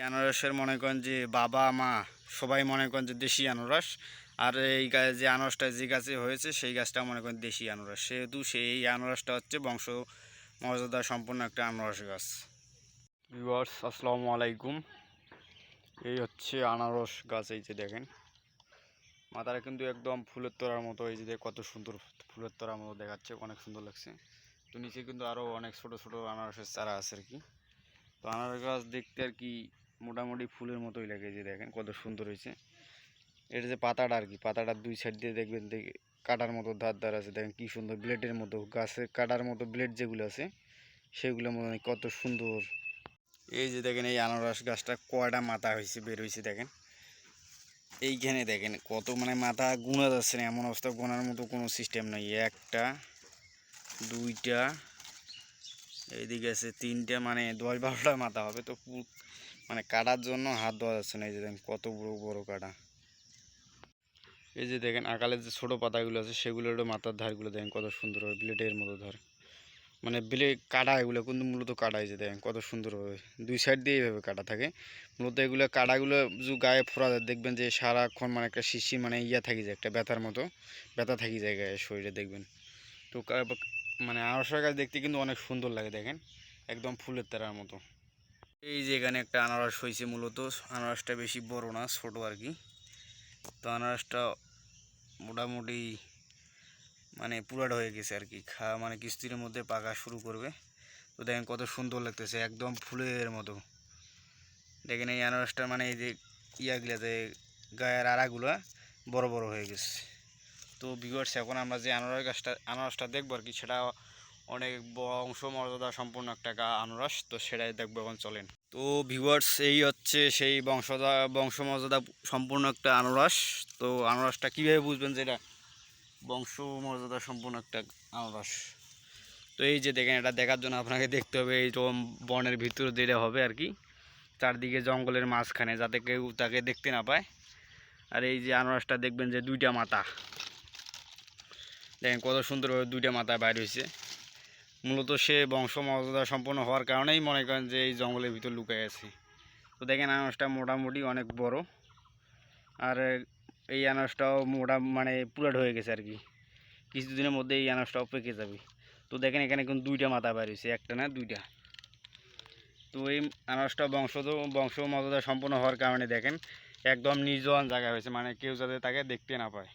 আনারসের মনে করেন যে বাবা, মা সবাই মনে করেন যে দেশি আনারস। আর এই গা- যে আনারসটা যে গাছে হয়েছে, সেই গাছটা মনে করেন দেশি আনারস। সেহেতু সেই আনারসটা হচ্ছে বংশ মর্যাদা সম্পন্ন একটা আনারস গাছ। ভিউয়ার্স, আসসালামু আলাইকুম। এই হচ্ছে আনারস গাছ এই যে দেখেন। মাথাটা কিন্তু একদম ফুলের তোড়ার মতো, এই যে কত সুন্দর ফুলের তোড়ার মতো দেখাচ্ছে, অনেক সুন্দর লাগছে। তো নিচে কিন্তু আরও অনেক ছোট ছোট আনারসের চারা আছে আর কি। তো আনারস গাছ দেখতে আর কি মোটামুটি ফুলের মতোই লাগে যে দেখেন, কত সুন্দর হয়েছে। এটা যে পাতাটা আর কি, পাতাটার দুই সাইড দিয়ে দেখবেন দেখে কাটার মতো ধার ধার আছে। দেখেন কি সুন্দর ব্লেডের মতো গাছের কাটার মতো ব্লেড যেগুলো আছে, সেগুলো মনে কত সুন্দর। এই যে দেখেন, এই আনারস গাছটা কয়টা মাথা হয়েছে, বের হয়েছে দেখেন। এইখানে দেখেন কত মানে মাথা গুণা যাচ্ছে না, এমন অবস্থা, গোনার মতো কোনো সিস্টেম নাই। একটা, দুইটা এইদিকে আছে তিনটে মানে দশ বারোটা মাথা হবে, তো মানে কাটার জন্য হাত ধোয়া যাচ্ছে না, এই যে দেখেন কত বড় বড় কাটা। এই যে দেখেন আকালের যে ছোটো পাতাগুলো আছে সেগুলোরও মাথার ধারগুলো দেখেন কত সুন্দর হবে, ব্লেডের মতো ধর। মানে ব্লেড কাটা এগুলো কিন্তু মূলত কাটা যে দেখেন কত সুন্দর হবে। দুই সাইড দিয়ে এইভাবে কাটা থাকে। মূলত এগুলো কাটাগুলো যে গায়ে ফোড়া যায়, দেখবেন যে সারাক্ষণ মানে একটা শিশি মানে ইয়া থাকি যায়, একটা ব্যথার মতো, ব্যথা থাকি যায় গায়ে শরীরে, দেখবেন। তো মানে আনারসের গাছ দেখতে কিন্তু অনেক সুন্দর লাগে, দেখেন। একদম ফুলের তারার মতো। এই যে এখানে একটা আনারস হয়েছে মূলত। আনারসটা বেশি বড় না, ছোট আর কি। তো আনারসটা মোটামুটি মানে পুরাট হয়ে গেছে আর কি। খা মানে কিস্তির মধ্যে পাকা শুরু করবে। তো দেখেন কত সুন্দর লাগতেছে, একদম ফুলের মতো। দেখেন এই আনারসটা মানে এই যে ইয়াগুলা যে গায়ের আড়াগুলো বড় বড় হয়ে গেছে। তো ভিউয়ার্স এখন আমরা যে আনারস গাছটা, আনারসটা দেখব আর কি, সেটা অনেক বংশ মর্যাদা সম্পূর্ণ একটা গা আনারস, তো সেটাই দেখব এখন চলেন। তো ভিউয়ার্স এই হচ্ছে সেই বংশদা বংশ মর্যাদা সম্পূর্ণ একটা আনারস। তো আনারসটা কীভাবে বুঝবেন যেটা বংশ মর্যাদা সম্পূর্ণ একটা আনারস? তো এই যে দেখেন, এটা দেখার জন্য আপনাকে দেখতে হবে, এই এইরকম বনের ভিতরে দিলে হবে আর কি। চারদিকে জঙ্গলের মাঝখানে, যাতে কেউ তাকে দেখতে না পায়। আর এই যে আনারসটা দেখবেন যে দুইটা মাথা। দেখেন কত সুন্দরভাবে দুইটা মাথা বাইর হয়েছে মূলত সে বংশ মর্যাদা সম্পন্ন হওয়ার কারণেই মনে করেন যে এই জঙ্গলের ভিতর লুকায় আছে। তো দেখেন আনারসটা মোটামুটি অনেক বড়। আর এই আনারসটাও মোটা মানে পুরাট হয়ে গেছে আর কি। কিছুদিনের মধ্যে এই আনারসটাও পেকে যাবে। তো দেখেন এখানে কিন্তু দুইটা মাথা বাইর হয়েছে একটা না দুইটা। তো এই আনারসটা বংশ বংশ মর্যাদা সম্পন্ন হওয়ার কারণে দেখেন একদম নির্জন জায়গা হয়েছে। মানে কেউ যাতে তাকে দেখতে না পায়।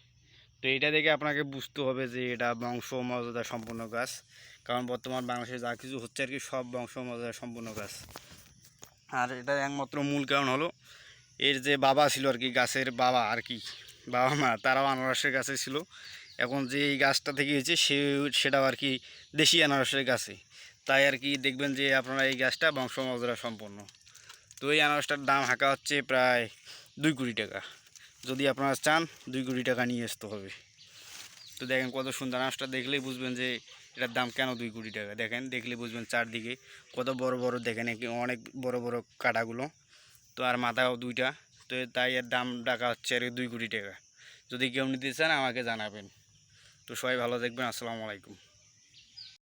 তো এটা দেখে আপনাকে বুঝতে হবে যে এটা বংশ মর্যাদা সম্পন্ন গাছ। কারণ বর্তমান বাংলাদেশে যা কিছু হচ্ছে আর কি, সব বংশ মর্যাদা সম্পন্ন গাছ। আর এটা একমাত্র মূল কারণ হলো, এর যে বাবা ছিল আর কি, গাছের বাবা আর কি, বাবা মা, তারাও আনারসের গাছে ছিল। এখন যে এই গাছটা থেকে হয়েছে সে, সেটাও আর কি দেশি আনারসের গাছে। তাই আর কি দেখবেন যে আপনারা এই গাছটা বংশ মর্যাদা সম্পন্ন। তো এই আনারসটার দাম হাঁকা হচ্ছে প্রায় দুই কোটি টাকা। যদি আপনারা চান, দুই কোটি টাকা নিয়ে আসতে হবে। তো দেখেন কত সুন্দর আনারসটা দেখলেই বুঝবেন যে এটার দাম কেন দুই কোটি টাকা। দেখেন দেখলে বুঝবেন চারদিকে কত বড় বড়, দেখেন অনেক বড় বড় কাটাগুলো। তো আর মাথাও দুইটা, তো তাই এর দাম ডাকা হচ্ছে আর দুই কোটি টাকা। যদি কেউ নিতে চান, আমাকে জানাবেন। তো সবাই ভালো দেখবেন আসসালামু আলাইকুম।